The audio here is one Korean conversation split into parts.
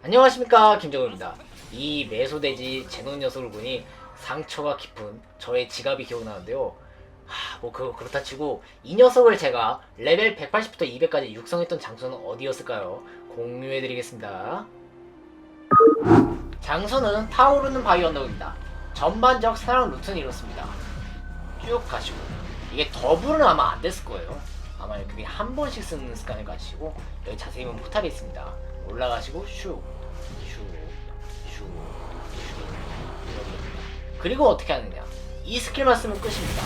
안녕하십니까 김정우입니다. 이 메소돼지 제논 녀석을 보니 상처가 깊은 저의 지갑이 기억나는데요. 하, 뭐 그, 그렇다 치고 이 녀석을 제가 레벨 180부터 200까지 육성했던 장소는 어디였을까요? 공유해드리겠습니다. 장소는 타오르는 바위 언덕입니다. 전반적 사랑 루트는 이렇습니다. 쭉 가시고 이게 더블은 아마 안 됐을 거예요. 아마 그게 한 번씩 쓰는 습관을 가지고 여기 자세히 보면 포탈이 있습니다. 올라가시고 슉, 슉, 슉, 슉 이렇게. 그리고 어떻게 하느냐? 이 스킬만 쓰면 끝입니다.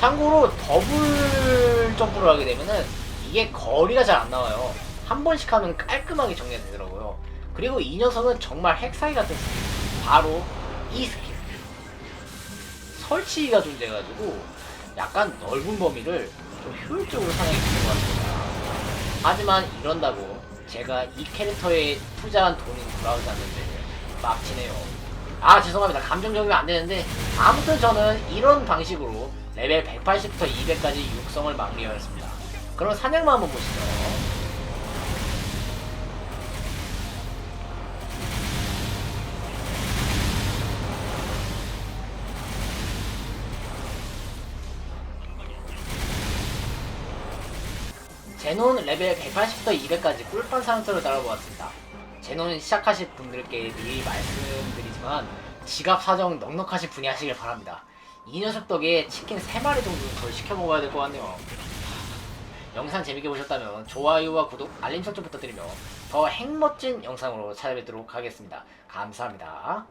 참고로 더블 점프를 하게 되면은 이게 거리가 잘 안 나와요. 한 번씩 하면 깔끔하게 정리가 되더라고요. 그리고 이 녀석은 정말 핵사기 같은 스킬. 바로 이 스킬. 설치가 존재해가지고 약간 넓은 범위를 좀 효율적으로 사용이 되는 것 같습니다. 하지만 이런다고 제가 이 캐릭터에 투자한 돈이 돌아오지 않는데 빡치네요. 아 죄송합니다. 감정적이면 안 되는데 아무튼 저는 이런 방식으로 레벨 180부터 200까지 육성을 마무리하였습니다. 그럼 사냥만 한번 보시죠. 제논 레벨 180부터 200까지 꿀판 상태로 따라보았습니다. 제논 시작하실 분들께 미리 말씀드리지만 지갑 사정 넉넉하신 분이 하시길 바랍니다. 이 녀석 덕에 치킨 3마리 정도는 더 시켜 먹어야 될 것 같네요. 영상 재밌게 보셨다면 좋아요와 구독, 알림 설정 부탁드리며 더 핵멋진 영상으로 찾아뵙도록 하겠습니다. 감사합니다.